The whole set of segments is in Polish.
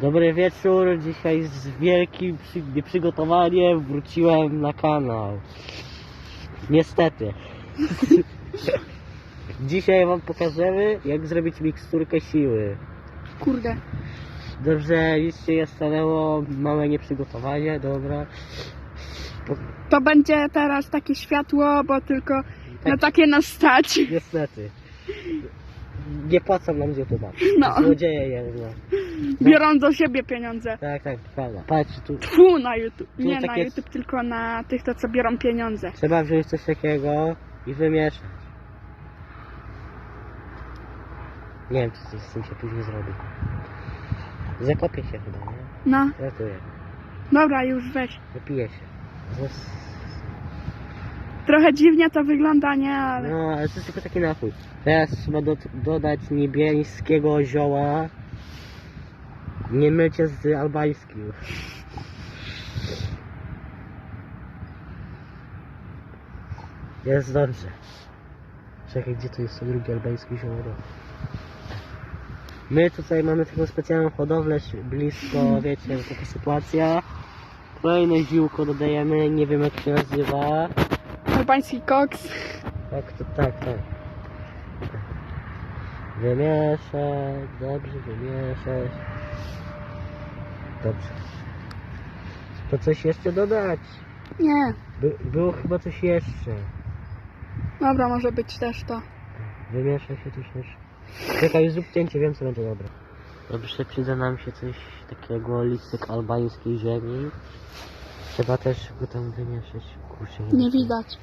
Dobry wieczór, dzisiaj z wielkim przy- przygotowaniem wróciłem na kanał. Niestety. Dzisiaj wam pokażemy, jak zrobić miksturkę siły. Kurde. Dobrze, nic się nie stanęło, małe nieprzygotowanie, dobra. To będzie teraz takie światło, bo tylko na Tak, takie nas stać. niestety. Nie płacą nam YouTube'a. No. Złodzieje jedne. Biorą do siebie pieniądze. Tak, tak, prawda. Patrz, tu Tfu na YouTube. Tu Nie na takie- YouTube, tylko na tych, to co biorą pieniądze. trzeba wziąć coś takiego i wymieszać. Nie wiem, co z tym się później zrobi. Zakopie się chyba, nie? No, Ratuję. dobra, już weź. Wypije się. Zas- Trochę dziwnie to wygląda, nie? Ale No, ale to jest tylko taki napój. Teraz trzeba do, dodać niebieskiego zioła. Nie mylcie z albańskim. Jest dobrze. Czekaj, gdzie tu jest to drugie albańskie zioło? No. My tutaj mamy taką specjalną hodowlę blisko, wiecie, taka sytuacja. Kolejne ziółko dodajemy, nie wiem jak się nazywa. albański koks. Tak, to tak, tak. Wymieszać, dobrze wymieszać. Dobrze. To coś jeszcze dodać. Nie. By, było chyba coś jeszcze. Dobra, może być też to. Wymiesza się coś jeszcze. Czekaj, zrób cięcie, wiem co będzie dobre. Dobrze, przyda nam się coś takiego, listek albańskiej ziemi. Trzeba też go tam wymieszać. Kurczę, Nie widać.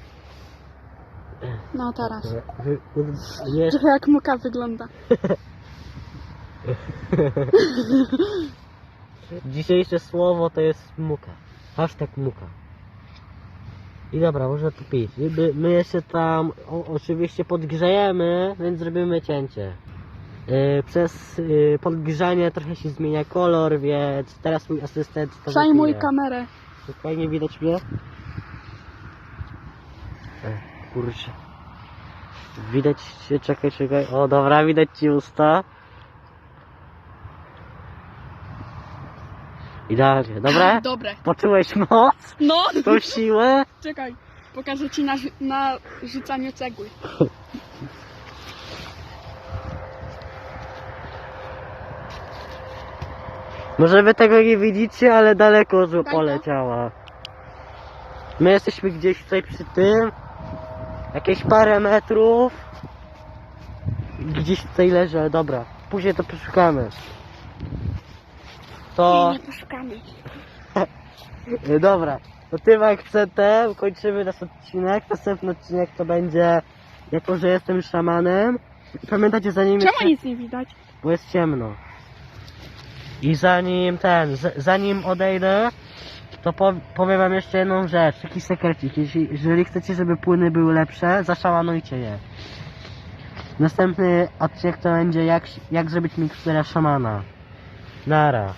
No teraz. Wy, nie, Trochę jak muka wygląda. Dzisiejsze słowo to jest muka. Hashtag muka. I dobra, można to pić. My, my jeszcze tam o, oczywiście podgrzejemy, więc zrobimy cięcie. Yy, przez yy, podgrzanie trochę się zmienia kolor, więc teraz mój asystent to Przejmuj kamerę. Nie widać mnie? Ech, kurczę. Widać się, czekaj, czekaj. O, dobra, widać ci usta. Idealnie, dobra? Dobre. Poczułeś moc? No! Tą siłę? Czekaj. Pokażę ci na, na rzucaniu cegły. Może wy tego nie widzicie, ale daleko to. poleciała. My jesteśmy gdzieś tutaj przy tym. Jakieś parę metrów. Gdzieś tutaj leży, ale dobra. Później to poszukamy. To... Nie, nie poszukamy. Dobra, to tym akcentem kończymy nasz odcinek. Następny odcinek to będzie, jako że jestem szamanem. Pamiętacie, zanim Czemu jeszcze, nic nie widać? bo jest ciemno. I zanim ten, zanim odejdę, to po, powiem wam jeszcze jedną rzecz, taki sekrecik. Jeśli, jeżeli chcecie, żeby płyny były lepsze, zaszamanujcie je. Następny odcinek to będzie jak, jak zrobić miksturę szamana. Nara.